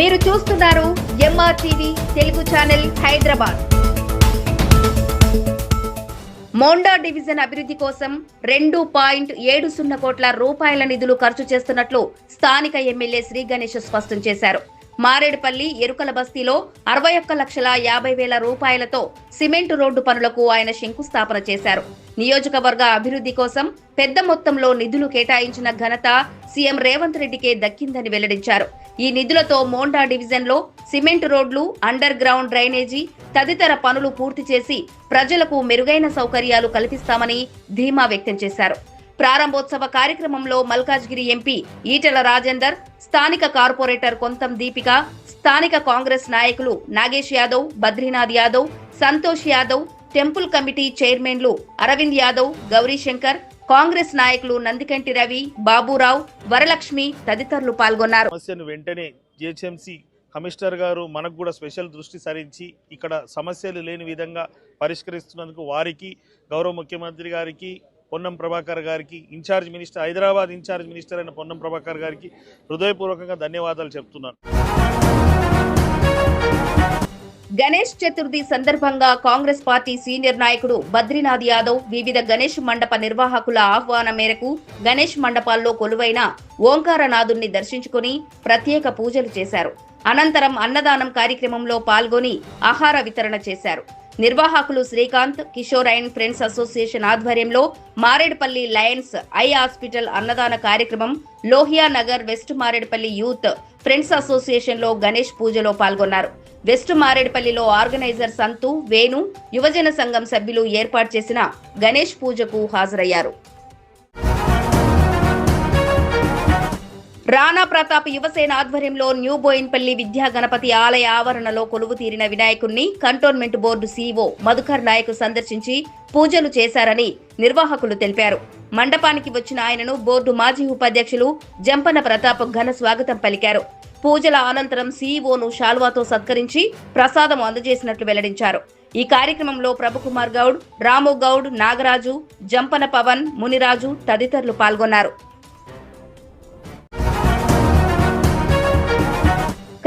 మీరు చూస్తున్నారు MR TV Telugu channel Hyderabad. Monda division అభివృద్ధి కోసం రెండు పాయింట్ ఏడు సున్నా కోట్ల రూపాయల నిధులు ఖర్చు చేస్తున్నట్లు స్థానిక ఎమ్మెల్యే శ్రీ గణేష్ స్పష్టం చేశారు. మారేడుపల్లి ఎరుకల బస్తీలో అరవై ఒక్క లక్షల యాభై వేల రూపాయలతో సిమెంట్ రోడ్డు పనులకు ఆయన శంకుస్థాపన చేశారు. నియోజకవర్గ అభివృద్ధి కోసం పెద్ద మొత్తంలో నిధులు కేటాయించిన ఘనత సీఎం రేవంత్ రెడ్డికే దక్కిందని వెల్లడించారు. ఈ నిధులతో మోండా డివిజన్లో సిమెంట్ రోడ్లు అండర్ గ్రౌండ్ డ్రైనేజీ తదితర పనులు పూర్తి చేసి ప్రజలకు మెరుగైన సౌకర్యాలు కల్పిస్తామని ధీమా వ్యక్తం చేశారు. ప్రారంభోత్సవ కార్యక్రమంలో మల్కాజ్గిరి ఎంపీ ఈటెల రాజేందర్ స్థానిక కార్పొరేటర్ కొంతం దీపిక స్థానిక కాంగ్రెస్ నాయకులు నాగేష్ యాదవ్ బద్రీనాథ్ యాదవ్ సంతోష్ యాదవ్ టెంపుల్ కమిటీ చైర్మన్లు అరవింద్ యాదవ్ గౌరీశంకర్ కాంగ్రెస్ నాయకులు నందికంటి రవి బాబురావు వరలక్ష్మి తదితరులు పాల్గొన్నారు. సమస్యను వెంటనే జిహెచ్ఎంసి కమిషనర్ గారు మనకు కూడా స్పెషల్ దృష్టి సారించి ఇక్కడ సమస్యలు లేని విధంగా పరిష్కరిస్తున్నందుకు వారికి గౌరవ ముఖ్యమంత్రి గారికి పొన్నం ప్రభాకర్ గారికి in charge minister Hyderabad in charge minister అయిన పొన్నం ప్రభాకర్ గారికి హృదయపూర్వకంగా ధన్యవాదాలు చెప్తున్నాను. గణేష్ చతుర్థి సందర్భంగా కాంగ్రెస్ పార్టీ సీనియర్ నాయకుడు బద్రీనాథ్ యాదవ్ వివిధ గణేష్ మండప నిర్వాహకుల ఆహ్వానం మేరకు గణేష్ మండపాల్లో కొలువైన ఓంకారనాథుణ్ణి దర్శించుకుని ప్రత్యేక పూజలు చేశారు. అనంతరం అన్నదానం కార్యక్రమంలో పాల్గొని ఆహార వితరణ చేశారు. నిర్వాహకులు Srikanth Kishore and friends association ఆధ్వర్యంలో మారేడుపల్లి లయన్స్ ఐ హాస్పిటల్ అన్నదాన కార్యక్రమం Lohia Nagar west Marredpally youth friends అసోసియేషన్లో గణేష్ పూజలో పాల్గొన్నారు. వెస్ట్ మారేడుపల్లిలో ఆర్గనైజర్ సంతు వేణు యువజన సంఘం సభ్యులు ఏర్పాటు చేసిన గణేష్ పూజకు హాజరయ్యారు. రాణా ప్రతాప్ యువసేన ఆధ్వర్యంలో న్యూ బోయిన్పల్లి విద్యా గణపతి ఆలయ ఆవరణలో కొలువు తీరిన వినాయకుణ్ణి cantonment board CEO Madhukar Naik సందర్శించి పూజలు చేశారని నిర్వాహకులు తెలిపారు. మండపానికి వచ్చిన ఆయనను బోర్డు మాజీ ఉపాధ్యక్షులు జంపన ప్రతాప్ ఘన స్వాగతం పలికారు. పూజల అనంతరం సీఈఓను శాల్వాతో సత్కరించి ప్రసాదం అందజేసినట్లు వెల్లడించారు. ఈ కార్యక్రమంలో ప్రభుకుమార్ గౌడ్ రాము గౌడ్ నాగరాజు జంపన పవన్ మునిరాజు తదితరులు పాల్గొన్నారు.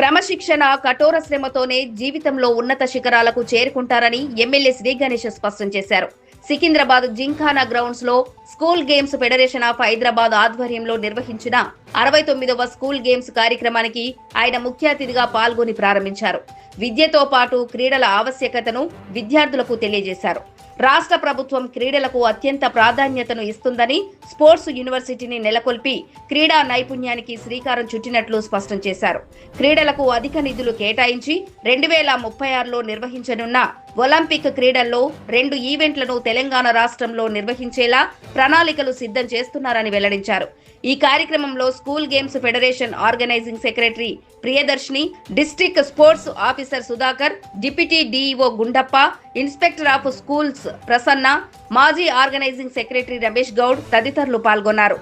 క్రమశిక్షణ కఠోర శ్రమతోనే జీవితంలో ఉన్నత శిఖరాలకు చేరుకుంటారని ఎమ్మెల్యే శ్రీ గణేష్ స్పష్టం చేశారు. సికింద్రాబాద్ జింఖానా గ్రౌండ్స్లో school games federation of Hyderabad ఆధ్వర్యంలో నిర్వహించిన అరవై తొమ్మిదవ స్కూల్ గేమ్స్ కార్యక్రమానికి ఆయన ముఖ్య అతిథిగా పాల్గొని ప్రారంభించారు. విద్యతో పాటు క్రీడల ఆవశ్యకతను విద్యార్థులకు తెలియజేశారు. రాష్ట్ర ప్రభుత్వం క్రీడలకు అత్యంత ప్రాధాన్యతను ఇస్తుందని స్పోర్ట్స్ యూనివర్సిటీని నెలకొల్పి క్రీడా నైపుణ్యానికి శ్రీకారం చుట్టినట్లు స్పష్టం చేశారు. క్రీడలకు అధిక నిధులు కేటాయించి రెండు వేల ముప్పై ఆరులో నిర్వహించనున్న ఒలింపిక్ క్రీడల్లో రెండు ఈవెంట్లను తెలంగాణ రాష్ట్రంలో నిర్వహించేలా ప్రణాళికలు సిద్ధం చేస్తున్నారని వెల్లడించారు. ఈ కార్యక్రమంలో school games federation organising secretary Priyadarshini district sports officer Sudhakar deputy DEO Gundappa inspector of schools Prasanna మాజీ ఆర్గనైజింగ్ సెక్రటరీ రమేష్ గౌడ్ తదితరులు పాల్గొన్నారు.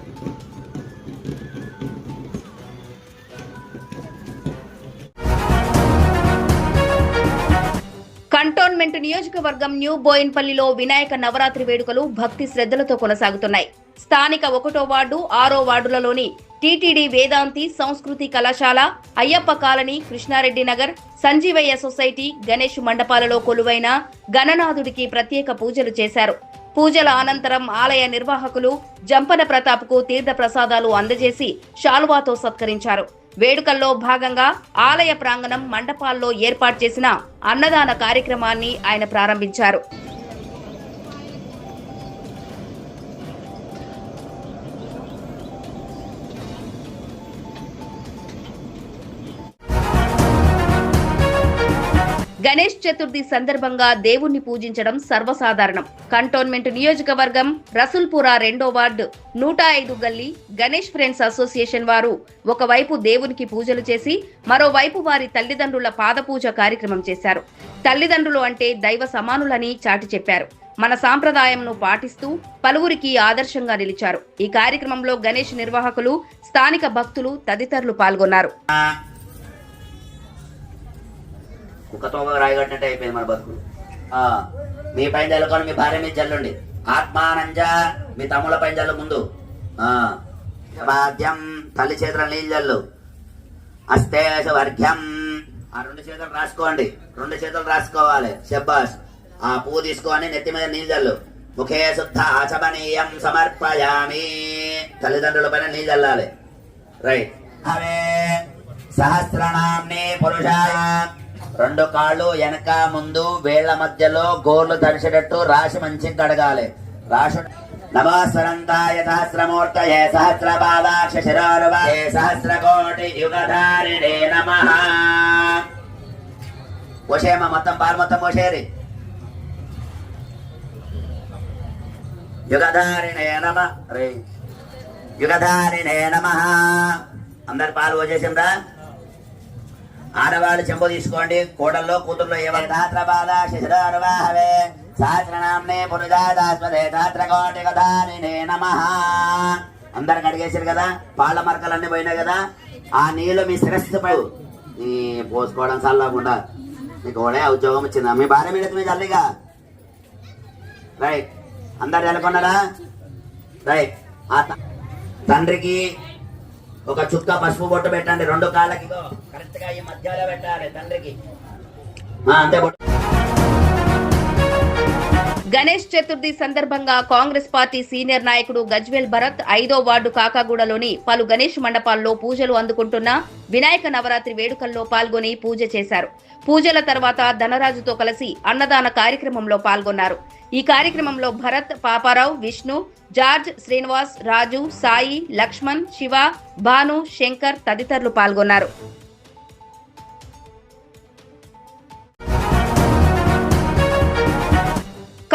కంటోన్మెంట్ నియోజకవర్గం న్యూ బోయిన్పల్లిలో వినాయక నవరాత్రి వేడుకలు భక్తి శ్రద్ధలతో కొనసాగుతున్నాయి. స్థానిక ఒకటో వార్డు ఆరో వార్డులలోని టీటీడీ వేదాంతి సంస్కృతి కళాశాల అయ్యప్ప కాలనీ కృష్ణారెడ్డి నగర్ సంజీవయ్య సొసైటీ గణేష్ మండపాలలో కొలువైన గణనాథుడికి ప్రత్యేక పూజలు చేశారు. పూజల అనంతరం ఆలయ నిర్వాహకులు జంపన ప్రతాప్కు తీర్థ ప్రసాదాలు అందజేసి శాలువాతో సత్కరించారు. వేడుకల్లో భాగంగా ఆలయ ప్రాంగణం మండపాల్లో ఏర్పాటు చేసిన అన్నదాన కార్యక్రమాన్ని ఆయన ప్రారంభించారు. గణేష్ చతుర్థి సందర్భంగా దేవుణ్ణి పూజించడం సర్వసాధారణం. కంటోన్మెంట్ నియోజకవర్గం రసుల్పురా రెండో వార్డు నూట ఐదు గల్లీ గణేష్ ఫ్రెండ్స్ అసోసియేషన్ వారు ఒకవైపు దేవునికి పూజలు చేసి మరోవైపు వారి తల్లిదండ్రుల పాదపూజ కార్యక్రమం చేశారు. తల్లిదండ్రులు అంటే దైవ సమానులని చాటి చెప్పారు. మన సాంప్రదాయంను పాటిస్తూ పలువురికి ఆదర్శంగా నిలిచారు. ఈ కార్యక్రమంలో గణేష్ నిర్వాహకులు స్థానిక భక్తులు తదితరులు పాల్గొన్నారు. కుక్కతో రాయగట్టినట్టు అయిపోయింది మన బతుకులు ఆ, మీ పైన చల్లుకొని మీ భార్య మీద చల్లండి ఆత్మానంజ మీ తమ్ముల పైన చల్లు ముందు. ఆ, వాద్యం తల్లి చేతుల నీళ్ళు చల్లు అస్తేషు వర్ఘ్యం. ఆ రెండు చేతులు రాసుకోండి. రెండు చేతులు రాసుకోవాలి శబ్బాస్. ఆ పువ్వు తీసుకొని నెత్తి మీద నీళ్ళు చల్లు ముఖే శుద్ధ ఆచమనీయం సమర్పయామి. తల్లిదండ్రుల పైన నీళ్ళు చల్లాలి రైట్. హరే సహస్రనామ్ని పురుషాయ. రెండు కాళ్ళు వెనక ముందు వేళ్ళ మధ్యలో గోర్లు తడిచేటట్టు రాశి మంచి కడగాలి. రాశి నమస్వరంతాయ సహస్రమూర్తయే సహస్రపాదాక్ష శిరోరువే సహస్రకోటి యుగధారిణే నమ. పోసేయమ్మ మొత్తం పాలు మొత్తం పోసేరి యుగధారిణే నమ. రే యుగధారిణే నమ. అందరు పాలు పోసేసిందా ఆడవాళ్ళు చెంబు తీసుకోండి. కోడల్లో కూతుర్లో ఏమంటాత్రబాల శిశురారువాహవే సహస్రనామ్నే పురుజాదాస్పదే ధాత్రకోటి గదారిణే నమ. అందరికి అడిగేసారు కదా పాల మరకలన్నీ పోయినాయి కదా ఆ నీళ్ళు మీ శిరస్సు నీ పోసుకోవడం చల్లకుండా నీకు కూడా ఉద్యోగం వచ్చిందా. మీ భార్య మీద మీ చల్లిగా రైట్. అందరు చల్లుకున్నారా రైట్. ఆ తండ్రికి ఒక చుక్క పసుపు బొట్టు పెట్టండి రెండు కాళ్ళకి కరెక్ట్గా ఈ మధ్యలో పెట్టాలి తండ్రికి. అంతే బొట్టు. గణేష్ చతుర్థి సందర్భంగా కాంగ్రెస్ పార్టీ సీనియర్ నాయకుడు గజ్వేల్ భరత్ ఐదో వార్డు కాకాగూడలోని పలు గణేష్ మండపాల్లో పూజలు అందుకుంటున్న వినాయక నవరాత్రి వేడుకల్లో పాల్గొని పూజ చేశారు. పూజల తర్వాత ధనరాజుతో కలిసి అన్నదాన కార్యక్రమంలో పాల్గొన్నారు. ఈ కార్యక్రమంలో భరత్ పాపారావు విష్ణు జార్జ్ శ్రీనివాస్ రాజు సాయి లక్ష్మణ్ శివ భాను శంకర్ తదితరులు పాల్గొన్నారు.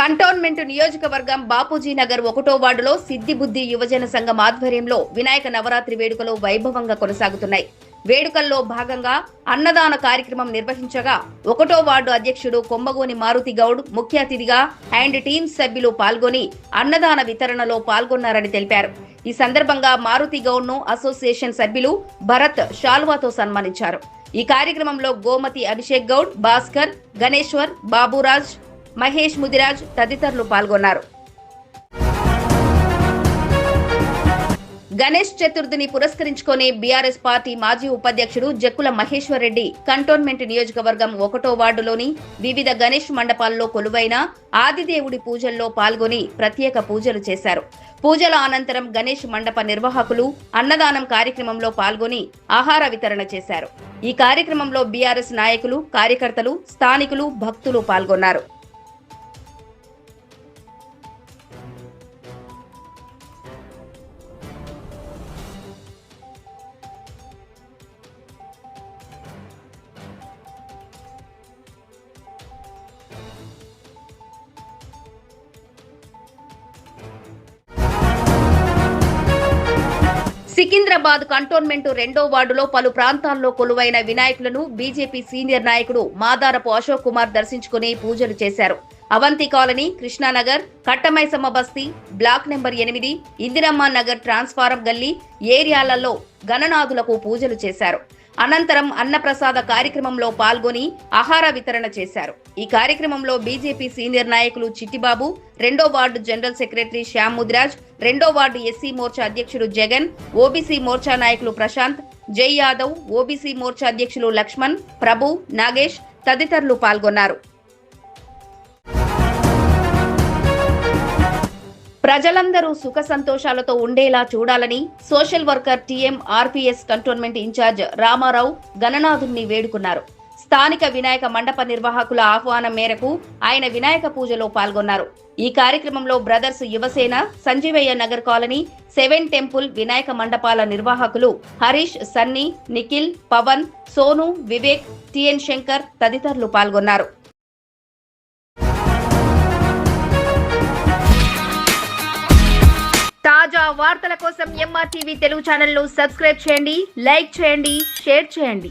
కంటోన్మెంట్ నియోజకవర్గం బాపూజీ నగర్ ఒకటో వార్డులో సిద్దిబుద్ది యువజన సంఘం ఆధ్వర్యంలో వినాయక నవరాత్రి వేడుకలు వైభవంగా కొనసాగుతున్నాయి. వేడుకల్లో భాగంగా అన్నదాన కార్యక్రమం నిర్వహించగా ఒకటో వార్డు అధ్యక్షుడు కొమ్మగోని మారుతి గౌడ్ ముఖ్య అతిథిగా అండ్ టీమ్ సభ్యులు పాల్గొని అన్నదాన వితరణలో పాల్గొన్నారని తెలిపారు. ఈ సందర్భంగా మారుతి గౌడ్ను అసోసియేషన్ సభ్యులు భరత్ షాల్వాతో సన్మానించారు. ఈ కార్యక్రమంలో గోమతి అభిషేక్ గౌడ్ భాస్కర్ గణేశ్వర్ బాబురాజ్ మహేష్ ముదిరాజ్ తదితరులు పాల్గొన్నారు. గణేష్ చతుర్థిని పురస్కరించుకొని బీఆర్ఎస్ పార్టీ మాజీ ఉపాధ్యక్షుడు జక్కుల మహేశ్వర్ రెడ్డి కంటోన్మెంట్ నియోజకవర్గం ఒకటో వార్డులోని వివిధ గణేష్ మండపాల్లో కొలువైన ఆదిదేవుడి పూజల్లో పాల్గొని ప్రత్యేక పూజలు చేశారు. పూజల అనంతరం గణేష్ మండప నిర్వాహకులు అన్నదానం కార్యక్రమంలో పాల్గొని ఆహార వితరణ చేశారు. ఈ కార్యక్రమంలో బీఆర్ఎస్ నాయకులు కార్యకర్తలు స్థానికులు భక్తులు పాల్గొన్నారు. సికింద్రాబాద్ కంటోన్మెంట్ రెండో వార్డులో పలు ప్రాంతాల్లో కొలువైన వినాయకులను బీజేపీ సీనియర్ నాయకుడు మాదారపు అశోక్ కుమార్ దర్శించుకుని పూజలు చేశారు. అవంతి కాలనీ కృష్ణానగర్ కట్టమైసమ్మ బస్తీ బ్లాక్ నెంబర్ ఎనిమిది ఇందిరమ్మ నగర్ ట్రాన్స్ఫారం గల్లీ ఏరియాలలో గణనాథులకు పూజలు చేశారు. అనంతరం అన్నప్రసాద కార్యక్రమంలో పాల్గొని ఆహార వితరణ చేశారు. ఈ కార్యక్రమంలో బీజేపీ సీనియర్ నాయకులు చిట్టిబాబు రెండో ward general secretary Shyam Mudiraj రెండో వార్డు ఎస్సీ మోర్చా అధ్యక్షుడు జగన్ ఓబీసీ మోర్చా నాయకులు ప్రశాంత్ జై యాదవ్ ఓబీసీ మోర్చా అధ్యక్షులు లక్ష్మణ్ ప్రభు నాగేష్ తదితరులు పాల్గొన్నారు. ప్రజలందరూ సుఖ సంతోషాలతో ఉండేలా చూడాలని social worker TM RPS cantonment in charge Ramarao గణనాథుణ్ణి వేడుకున్నారు. స్థానిక వినాయక మండప నిర్వాహకుల ఆహ్వానం మేరకు ఆయన వినాయక పూజలో పాల్గొన్నారు. ఈ కార్యక్రమంలో brothers Yuvasena Sanjeevaiah Nagar colony seven temple Vinayaka మండపాల నిర్వాహకులు హరీష్ సన్నీ నిఖిల్ పవన్ సోను వివేక్ టిఎన్ శంకర్ తదితరులు పాల్గొన్నారు. తాజా వార్తల కోసం ఎంఆర్టీవీ తెలుగు ఛానల్ను సబ్స్క్రైబ్ చేయండి లైక్ చేయండి షేర్ చేయండి.